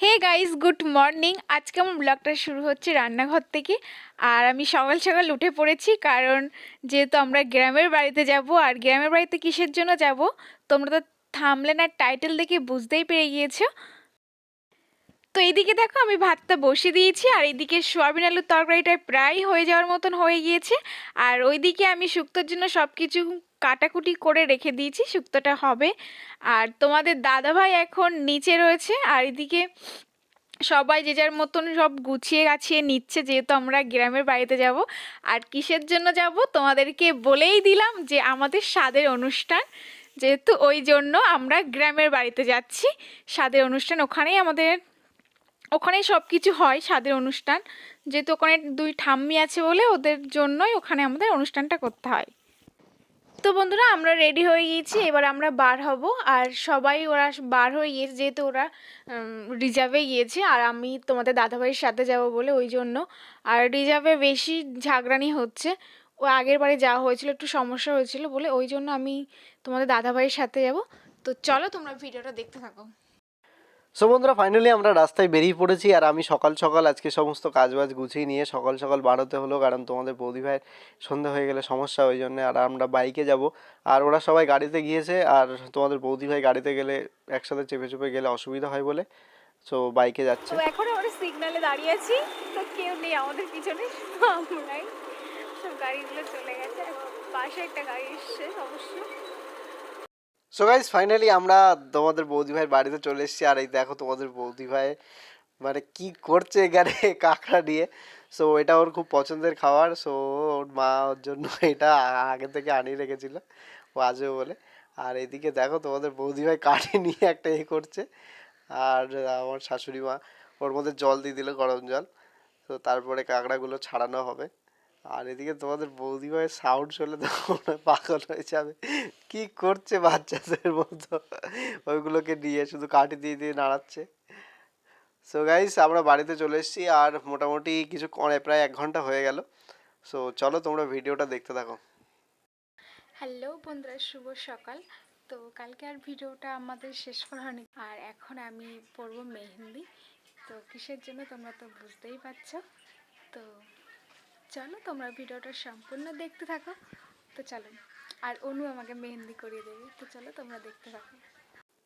Hey guys good morning আজকে আমার ব্লগটা শুরু হচ্ছে রান্নাঘর থেকে। আর আমি সকাল সকাল উঠে পড়েছি কারণ যেহেতু আমরা গ্রামের বাড়িতে যাব আর গ্রামের বাড়িতে কিসের জন্য যাব, তোমরা তো থামলেন আর টাইটেল দেখে বুঝতেই পেরে গিয়েছো। তো এইদিকে দেখো আমি ভাতটা বসিয়ে দিয়েছি, আর এইদিকে সোয়াবিন আলুর তরকারিটা প্রায় হয়ে যাওয়ার মতন হয়ে গিয়েছে। আর ওইদিকে আমি শুক্তোর জন্য সব কিছু কাটাকুটি করে রেখে দিয়েছি, শুক্তোটা হবে। আর তোমাদের দাদাভাই এখন নিচে রয়েছে, আর এদিকে সবাই যে যার মতন সব গুছিয়ে গাছিয়ে নিচ্ছে, যেহেতু আমরা গ্রামের বাড়িতে যাব। আর কিসের জন্য যাব? তোমাদেরকে বলেই দিলাম যে আমাদের স্বাদের অনুষ্ঠান, যেহেতু ওই জন্য আমরা গ্রামের বাড়িতে যাচ্ছি। স্বাদের অনুষ্ঠান ওখানেই আমাদের ওখানেই সব কিছু হয় স্বাদের অনুষ্ঠান। যেহেতু ওখানে দুই ঠাম্মি আছে বলে ওদের জন্যই ওখানে আমাদের অনুষ্ঠানটা করতে হয়। তো বন্ধুরা, আমরা রেডি হয়ে গিয়েছি, এবার আমরা বার হব। আর সবাই ওরা বার হয়ে গিয়েছে, যেহেতু ওরা রিজার্ভে গিয়েছে, আর আমি তোমাদের দাদাভাইয়ের সাথে যাব বলে ওই জন্য। আর রিজার্ভে বেশি ঝাগড়ানি হচ্ছে। ও আগের বারে যাওয়া হয়েছিল, একটু সমস্যা হয়েছিল বলে ওই জন্য আমি তোমাদের দাদাভাইয়ের সাথে যাব। তো চলো তোমরা ভিডিওটা দেখতে থাকো। সো বন্ধুরা ফাইনালি আমরা রাস্তায় বেরিয়ে পড়েছি আর আমি সকাল সকাল আজকে সমস্ত কাজবাজ গুছিয়ে নিয়ে সকাল সকাল বাড়াতে হলো, কারণ তোমাদের বৌদি ভাইয়ের সন্ধে হয়ে গেলে সমস্যা, ওই জন্য আর আমরা বাইকে যাব। আর ওরা সবাই গাড়িতে গিয়েছে আর তোমাদের বৌদি ভাই গাড়িতে গেলে একসাথে চেপে চেপে গেলে অসুবিধা হয় বলে সো বাইকে যাচ্ছে। এখন আমরা সিগনালে দাঁড়িয়ে আছি, তো কেউ নেই আমাদের পিছনে, আমরাই। সব গাড়িগুলো চলে গেছে পাশে একটা গাড়ি এসছে, অবশ্যই। সো গাইজ ফাইনালি আমরা তোমাদের বৌদি ভাইয়ের বাড়িতে চলে এসেছি। আর এই দেখো তোমাদের বৌদি ভাই মানে কি করছে এখানে কাঁকড়া নিয়ে। সো এটা ওর খুব পছন্দের খাবার। সো ওর মা ওর জন্য এটা আগে থেকে আনিয়ে রেখেছিল ও আসবে বলে। আর এদিকে দেখো তোমাদের বৌদি ভাই কাঠি নিয়ে একটা এ করছে। আর আমার শাশুড়ি মা ওর মধ্যে জল দিয়ে দিল গরম জল। তো তারপরে কাঁকড়াগুলো ছাড়ানো হবে। আর এদিকে তোমাদের বৌদি ভাইয়ের সাউন্ড শুনলে তো পাগল হয়ে যাবে। কি করছে বাচ্চাদের মতো? ওইগুলোকে নিয়ে শুধু কাঠি দিয়ে দিয়ে নাড়াচ্ছে। সো গাইস আমরা বাড়িতে চলে এসেছি আর মোটামুটি কিছু প্রায় এক ঘণ্টা হয়ে গেল। সো চলো তোমরা ভিডিওটা দেখতে থাকো। হ্যালো বন্ধুরা, শুভ সকাল। তো কালকে আর ভিডিওটা আমাদের শেষ করা হয়নি। আর এখন আমি পরবো মেহেন্দি। তো কিসের জন্য তোমরা তো বুঝতেই পারছ। তো চলো তোমরা ভিডিওটা সম্পূর্ণ দেখতে থাকো, তো চলো। আর অনু আমাকে মেহেন্দি করিয়ে দেবে, তো চলো তোমরা দেখতে থাকো।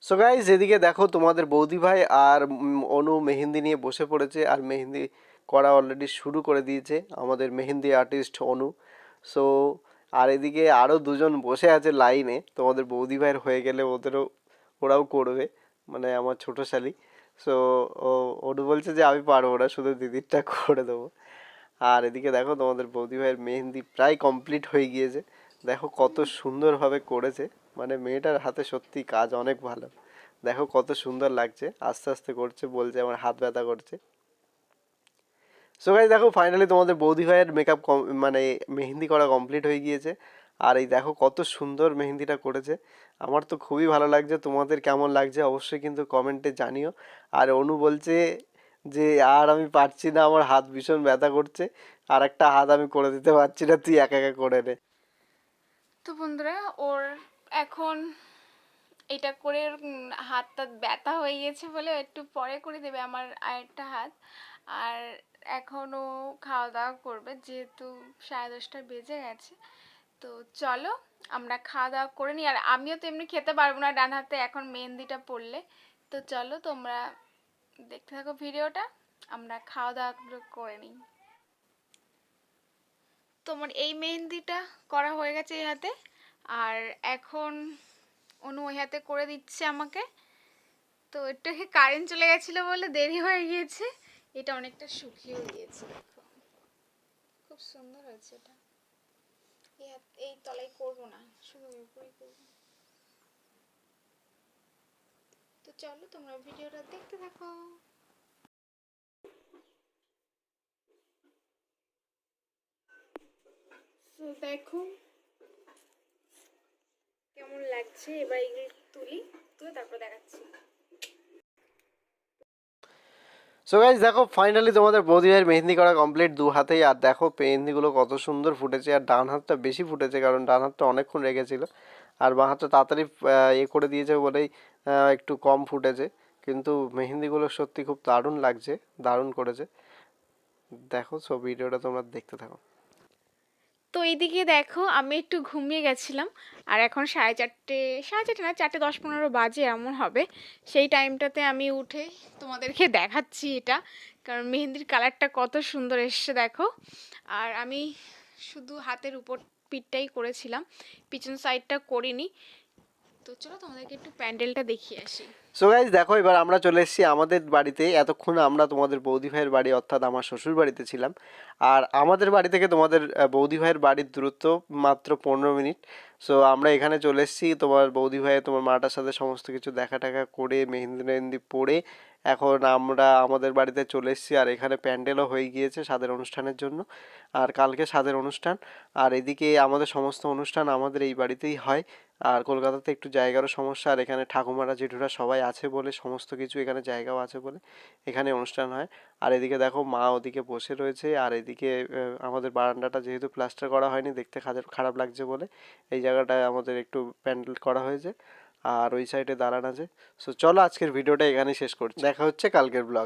সো গাইজ এদিকে দেখো তোমাদের বৌদি ভাই আর অনু মেহেন্দি নিয়ে বসে পড়েছে আর মেহেন্দি করা অলরেডি শুরু করে দিয়েছে আমাদের মেহেন্দি আর্টিস্ট অনু। সো আর এদিকে আরও দুজন বসে আছে লাইনে তোমাদের বৌদি ভাইয়ের হয়ে গেলে ওদেরও, ওরাও করবে মানে আমার ছোটো শালি। সো ও, অনু বলছে যে আমি পারব না, শুধু দিদিরটা করে দেবো। আর এদিকে দেখো তোমাদের বৌদি ভাইয়ের মেহেন্দি প্রায় কমপ্লিট হয়ে গিয়েছে। দেখো কত সুন্দরভাবে করেছে। মানে মেয়েটার হাতে সত্যি কাজ অনেক ভালো। দেখো কত সুন্দর লাগছে। আস্তে আস্তে করছে, বলছে আমার হাত ব্যথা করছে। সো গাইজ দেখো ফাইনালি তোমাদের বৌদি ভাইয়ের মেকআপ মানে মেহেন্দি করা কমপ্লিট হয়ে গিয়েছে। আর এই দেখো কত সুন্দর মেহেন্দিটা করেছে। আমার তো খুবই ভালো লাগছে। তোমাদের কেমন লাগছে অবশ্যই কিন্তু কমেন্টে জানিও। আর অনু বলছে যে আর আমি পারছি না, আমার হাত ভীষণ ব্যথা করছে, আর একটা হাত আমি করে দিতে পারছি না, তুই একা একা করে নে। তো বন্ধুরা, ওর এখন এটা করে হাতটা ব্যথা হয়ে গেছে বলে একটু পরে করে দেবে আমার আরেকটা হাত। আর এখনও খাওয়া দাওয়া করবে, যেহেতু সাড়ে দশটা বেজে গেছে। তো চলো, আমরা খাওয়া দাওয়া করে নিই। আর আমিও তো এমনি খেতে পারব না, ডান হাতে এখন মেহেন্দিটা পড়লে তো চলো, তোমরা দেখতে থাকো ভিডিওটা, আমরা খাওয়া দাওয়া করে নিই। তোমার এই মেহেন্দিটা করা হয়ে গেছে এই হাতে, আর এখন অনু ওই হাতে করে দিচ্ছে আমাকে। তো এটাকে কারেন্ট চলে গেছিল বলে দেরি হয়ে গিয়েছে, এটা অনেকটা শুকিয়ে গিয়েছে খুব সুন্দর হয়েছে এটা। এই তলায় করব না, শুধু করব তো চলো তোমরা ভিডিওটা দেখতে থাকো। তো দেখো, কেমন লাগছে? এবার এগুলো তুলি, তুলে তারপর দেখাচ্ছি। সো গাইজ দেখো ফাইনালি তোমাদের বৌদি ভাইয়ের মেহেন্দি করা কমপ্লিট দু হাতেই, আর দেখো মেহেন্দিগুলো কত সুন্দর ফুটেছে, আর ডান হাতটা বেশি ফুটেছে, কারণ ডান হাতটা অনেকক্ষণ রেখেছিল। আর বাঁ হাতটা তাড়াতাড়ি এ করে দিয়েছে বলেই একটু কম ফুটেছে, কিন্তু মেহেন্দিগুলো সত্যি খুব দারুণ লাগছে, দারুণ করেছে। দেখো সব ভিডিওটা তোমরা দেখতে থাকো। তো এইদিকে দেখো, আমি একটু ঘুমিয়ে গেছিলাম, আর এখন সাড়ে চারটে সাড়ে চারটে না, চারটে দশ পনেরো বাজে এমন হবে। সেই টাইমটাতে আমি উঠে তোমাদেরকে দেখাচ্ছি এটা, কারণ মেহেন্দির কালারটা কত সুন্দর এসছে দেখো। আর আমি শুধু হাতের উপর পিঠটাই করেছিলাম, পিছন সাইডটা করিনি। তো চলো তোমাদেরকে একটু প্যান্ডেলটা দেখিয়ে আসি। সো গাইজ দেখো, এবার আমরা চলে এসেছি আমাদের বাড়িতে। এতক্ষণ আমরা তোমাদের বৌদি ভাইয়ের বাড়ি, অর্থাৎ আমার শ্বশুর বাড়িতে ছিলাম। আর আমাদের বাড়ি থেকে তোমাদের বৌদি ভাইয়ের বাড়ির দূরত্ব মাত্র পনেরো মিনিট। সো আমরা এখানে চলে এসেছি। তোমার বৌদি ভাই, তোমার মাটার সাথে সমস্ত কিছু দেখা টাকা করে, মেহেন্দি মেহেন্দি পরে এখন আমরা আমাদের বাড়িতে চলে এসেছি। আর এখানে প্যান্ডেলও হয়ে গিয়েছে স্বাদের অনুষ্ঠানের জন্য। আর কালকে স্বাদের অনুষ্ঠান। আর এদিকে আমাদের সমস্ত অনুষ্ঠান আমাদের এই বাড়িতেই হয়। আর কলকাতাতে একটু জায়গারও সমস্যা। আর এখানে ঠাকুমারা, জেঠুরা সবাই আছে বলে, সমস্ত কিছু এখানে জায়গাও আছে বলে এখানে অনুষ্ঠান হয়। আর এদিকে দেখো মা ওদিকে বসে রয়েছে। আর এদিকে আমাদের বারান্দাটা যেহেতু প্লাস্টার করা হয়নি, দেখতে খারাপ লাগছে বলে এই জায়গাটায় আমাদের একটু প্যান্ডেল করা হয়েছে। আর ওই সাইডে দাঁড়ান আছে। সো চলো আজকের ভিডিওটা এখানে শেষ করছি। দেখা হচ্ছে কালকের ব্লগ